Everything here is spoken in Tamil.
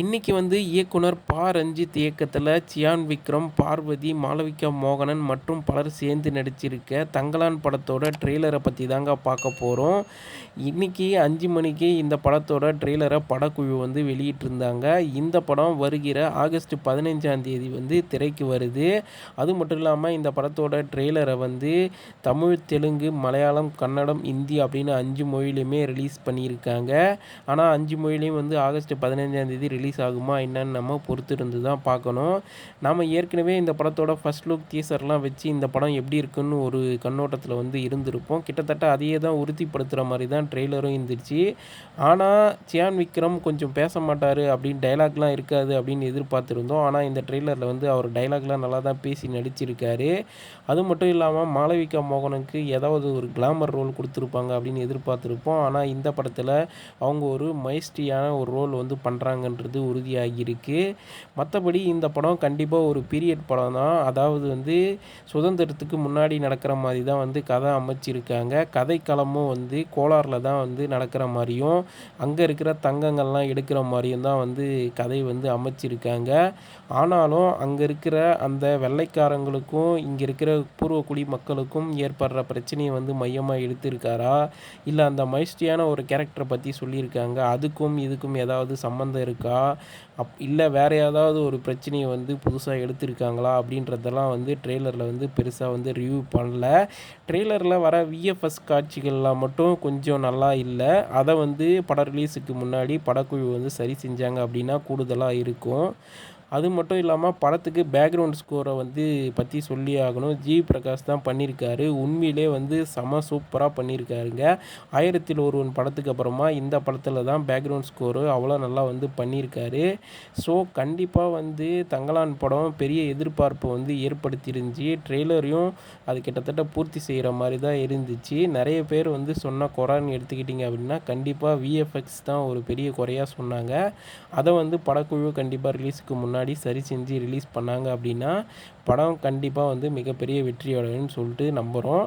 இன்றைக்கி வந்து இயக்குனர் பா. ரஞ்சித் இயக்கத்தில் சியான் விக்ரம் பார்வதி மாளவிகா மோகனன் மற்றும் பலர் சேர்ந்து நடிச்சிருக்க தங்கலான் படத்தோட ட்ரெய்லரை பற்றி தாங்க பார்க்க போகிறோம் இன்னைக்கு அஞ்சு மணிக்கு இந்த படத்தோட ட்ரெய்லரை படக்குழு வந்து வெளியிட்டிருந்தாங்க. இந்த படம் வருகிற ஆகஸ்ட் பதினைஞ்சாம் தேதி வந்து திரைக்கு வருது. அது மட்டும் இல்லாமல் இந்த படத்தோட ட்ரெய்லரை வந்து தமிழ் தெலுங்கு மலையாளம் கன்னடம் இந்தி அப்படின்னு அஞ்சு மொழியிலையுமே ரிலீஸ் பண்ணியிருக்காங்க. ஆனால் அஞ்சு மொழிலையும் வந்து ஆகஸ்ட் பதினைஞ்சாம் தேதி ரிலீஸ் ஆகுமா என்னன்னு நம்ம பொறுத்து இருந்து தான் பார்க்கணும். நாம் ஏற்கனவே இந்த படத்தோட ஃபஸ்ட் லுக் டீசர்லாம் வச்சு இந்த படம் எப்படி இருக்குன்னு ஒரு கண்ணோட்டத்தில் வந்து இருந்திருப்போம். கிட்டத்தட்ட அதையே தான் உறுதிப்படுத்துகிற மாதிரி தான் ட்ரெய்லரும் இருந்துச்சு. ஆனால் சியான் விக்ரம் கொஞ்சம் பேச மாட்டார் அப்படின்னு டைலாக்லாம் இருக்காது அப்படின்னு எதிர்பார்த்துருந்தோம். ஆனால் இந்த ட்ரெய்லரில் வந்து அவர் டைலாக்லாம் நல்லா தான் பேசி நடிச்சிருக்காரு. அது மட்டும் இல்லாமல் மாளவிகா மோகனுக்கு ஏதாவது ஒரு கிளாமர் ரோல் கொடுத்துருப்பாங்க அப்படின்னு எதிர்பார்த்துருப்போம். ஆனால் இந்த படத்தில் அவங்க ஒரு மைஸ்டியான ஒரு ரோல் வந்து பண்ணுறாங்கன்றது அப்படிங்கிறது உறுதியாகியிருக்கு. மற்றபடி இந்த படம் கண்டிப்பாக ஒரு பீரியட் படம் தான். அதாவது வந்து சுதந்திரத்துக்கு முன்னாடி நடக்கிற மாதிரி தான் வந்து கதை அமைச்சிருக்காங்க. கதைக்களமும் வந்து கோலாரில் தான் வந்து நடக்கிற மாதிரியும் அங்கே இருக்கிற தங்கங்கள்லாம் எடுக்கிற மாதிரியும் தான் வந்து கதை வந்து அமைச்சிருக்காங்க. ஆனாலும் அங்கே இருக்கிற அந்த வெள்ளைக்காரங்களுக்கும் இங்கே இருக்கிற பூர்வக்குடி மக்களுக்கும் ஏற்படுற பிரச்சனையை வந்து மையமாக எடுத்திருக்காரா? இல்லை அந்த மைஸ்டியான ஒரு கேரக்டரை பற்றி சொல்லியிருக்காங்க. அதுக்கும் இதுக்கும் ஏதாவது சம்மந்தம் இருக்கா? அப் இல்லை வேறு ஏதாவது ஒரு பிரச்சனையை வந்து புதுசாக எடுத்திருக்காங்களா? அப்படின்றதெல்லாம் வந்து ட்ரெய்லரில் வந்து பெருசாக வந்து ரிவ்யூ பண்ணல. ட்ரெய்லரில் வர விஎஃப்எஸ் காட்சிகள்லாம் மட்டும் கொஞ்சம் நல்லா இல்லை. அதை வந்து பட ரிலீஸுக்கு முன்னாடி படக்குழு வந்து சரி செஞ்சாங்க அப்படின்னா கூடுதலாக இருக்கும். அது மட்டும் இல்லாமல் படத்துக்கு பேக்ரவுண்ட் ஸ்கோரை வந்து பற்றி சொல்லி ஆகணும். ஜி. பிரகாஷ் தான் பண்ணியிருக்காரு உண்மையிலே வந்து செம சூப்பராக பண்ணியிருக்காருங்க ஆயிரத்தில் ஒருவன் படத்துக்கு அப்புறமா இந்த படத்தில் தான் பேக்ரவுண்ட் ஸ்கோரு அவ்வளோ நல்லா வந்து பண்ணியிருக்காரு ஸோ கண்டிப்பாக வந்து தங்கலான் படம் பெரிய எதிர்பார்ப்பு வந்து ஏற்படுத்தியிருந்துச்சு ட்ரெய்லரையும் அது கிட்டத்தட்ட பூர்த்தி செய்கிற மாதிரி தான் இருந்துச்சு. நிறைய பேர் வந்து சொன்ன குறான்னு எடுத்துக்கிட்டிங்க அப்படின்னா கண்டிப்பாக விஎஃப்எக்ஸ் தான் ஒரு பெரிய குறையாக சொன்னாங்க. அதை வந்து படக்குழு கண்டிப்பாக ரிலீஸுக்கு முன்னாடி முன்னாடி சரி செஞ்சு ரிலீஸ் பண்ணாங்க அப்படின்னா படம் கண்டிப்பாக வந்து மிகப்பெரிய வெற்றி அடையும்னு சொல்லிட்டு நம்புகிறோம்